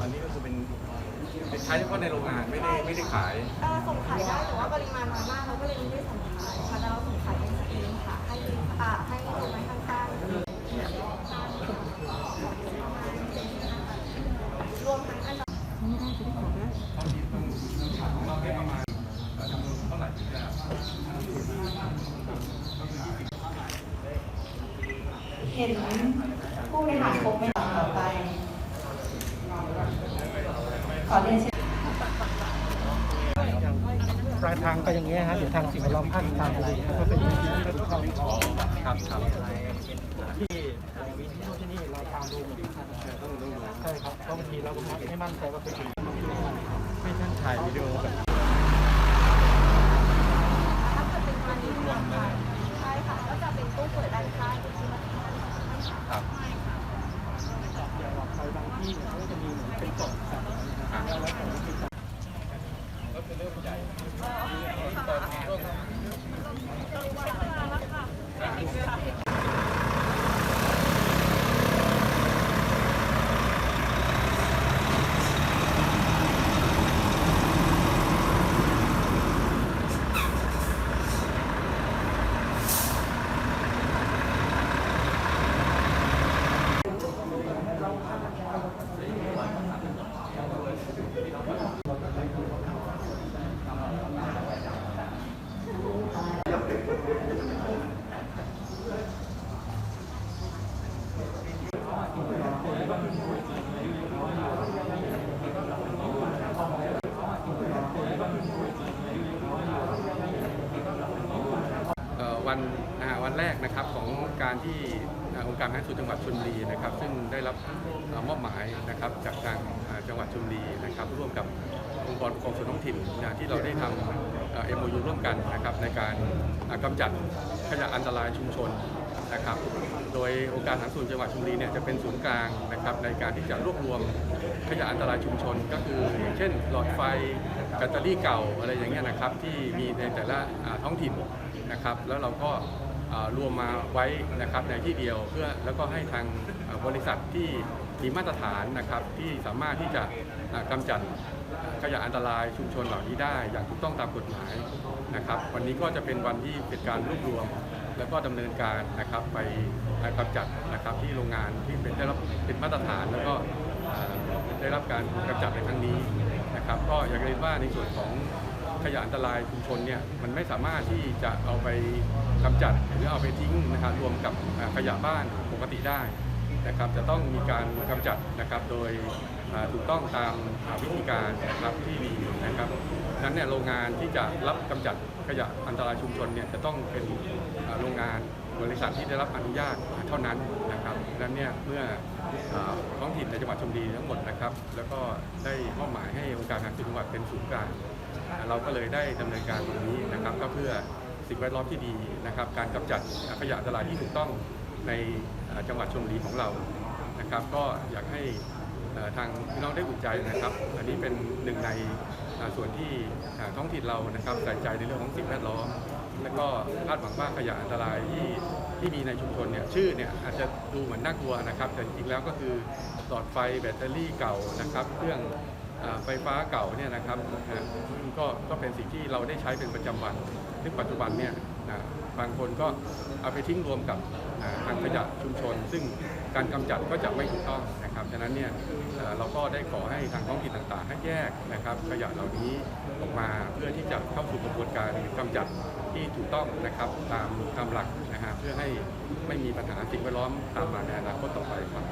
อันนี้ก็คือเป็นใช้เฉพาะในโรงงานไม่ได้ไม่ได้ขายส่งขายได้แต่ว่าปริมาณน้อยมากเราก็เลยไม่ได้ส่งขายค่ะแต่เราส่งขายเป็นสกรีค่ะให้ให้คนไม้คะ เห็นผู้บริหารคงไม่ต่อไป ขอเรียนเชิญปลายทางไปอย่างเงี้ยฮะเดี๋ยวทางสิ่งแวดล้อมภาคทางอะไรก็เป็นวิธีที่ถูกต้องครับครับที่ที่นี่เราตามดูเหมือนกันใช่ครับเพราะบางทีเราไม่มั่นใจว่าเป็นไม่ท่านถ่ายวิดีโอแบบ ถ้าเกิดเป็นวันนี้นะคะใช่ค่ะ ก็จะเป็นตู้เปิดด้านข้างเป็นที่มาที่ด้านข้างค่ะ ครับ อย่างหลอดไฟบางที่เนี่ยเขา จะมีเหมือนเป็นกล่องสั่งแล้วแล้วแต่วิธีการ ก็คือเริ่มใหญ่ เอ่อ วันวันแรกนะครับของการที่องค์การแพทย์ส่วนจังหวัดชลบุรีนะครับ ซึ่งได้รับมอบหมายนะครับจากทางจังหวัดชลบุรีนะครับ ร่วมกับองค์กรปกครองส่วนท้องถิ่นนะที่เราได้ทำเอ็มโอยูร่วมกันนะครับในการอ่ากำจัดขยะอันตรายชุมชนนะครับ โดยองค์การสาธารณสุขจังหวัดชลบุรีเนี่ยจะเป็นศูนย์กลางนะครับในการที่จะรวบรวมขยะอันตรายชุมชน ก็คืออย่างเช่น หลอดไฟแบตเตอรี่เก่าอะไรอย่างเงี้ยนะครับที่มีในแต่ละท้องถิ่น นะครับแล้วเราก็รวมมาไว้นะครับในที่เดียวเพื่อแล้วก็ให้ทางบริษัทที่มีมาตรฐานนะครับที่สามารถที่จะอ่ากำจัดขยะอันตรายชุมชนเหล่านี้ได้ อย่างถูกต้องตามกฎหมายนะครับ วันนี้ก็จะเป็นวันที่เป็นการรวบรวม แล้วก็ดำเนินการนะครับไปกำจัดนะครับที่โรงงานที่เป็นได้รับเป็นมาตรฐานแล้วก็ได้รับการกำจัดในครั้งนี้นะครับ ก็อยากเรียนว่าในส่วนของ ขยะอันตรายชุมชนเนี่ยมันไม่สามารถที่จะเอาไปกำจัดหรือเอาไปทิ้งนะครับรวมกับขยะบ้านปกติได้นะครับจะต้องมีการกำจัดนะครับโดยถูกต้องตามวิธีการนะครับที่มีนะครับดังนั้นเนี่ยโรงงานที่จะรับกำจัดขยะอันตรายชุมชนเนี่ยจะต้องเป็นโรงงานบริษัทที่ได้รับอนุญาตเท่านั้นนะครับดังนั้นเนี่ยเมื่อท้องถิ่นในจังหวัดชลบุรีทั้งหมดนะครับ แล้วก็ได้มอบหมายให้องค์การบริหารจังหวัดเป็นศูนย์กลาง เราก็เลยได้ดำเนินการตรงนี้นะครับ ก็เพื่อสิ่งแวดล้อมที่ดีนะครับ การกำจัดขยะอันตรายที่ถูกต้องในจังหวัดชลบุรีของเรานะครับ ก็อยากให้ทางพี่น้องได้อุ่นใจนะครับ อันนี้เป็นหนึ่งในส่วนที่ท้องถิ่นเรานะครับใส่ใจในเรื่องของสิ่งแวดล้อม และก็คาดหวังว่าขยะอันตรายที่ที่มีในชุมชนเนี่ยชื่อเนี่ยอาจจะดูเหมือนน่ากลัวนะครับ แต่จริงๆแล้วก็คือหลอดไฟแบตเตอรี่เก่านะครับ เครื่อง ไฟฟ้าเก่าเนี่ยนะครับก็ก็เป็นสิ่งที่เราได้ใช้เป็นประจำวันซึ่งปัจจุบันเนี่ยบางคนก็เอาไปทิ้งรวมกับทางขยะชุมชน ซึ่งการกำจัดก็จะไม่ถูกต้องนะครับฉะนั้นเนี่ยเอ่อเราก็ได้ขอให้ทางท้องถิ่นต่างๆให้แยกนะครับขยะเหล่านี้ออกมาเพื่อที่จะเข้าสู่กระบวนการกำจัดที่ถูกต้องนะครับตามตามหลักนะฮะเพื่อให้ไม่มีปัญหาสิ่งแวดล้อมตามมาในอนาคตต่อไปครับ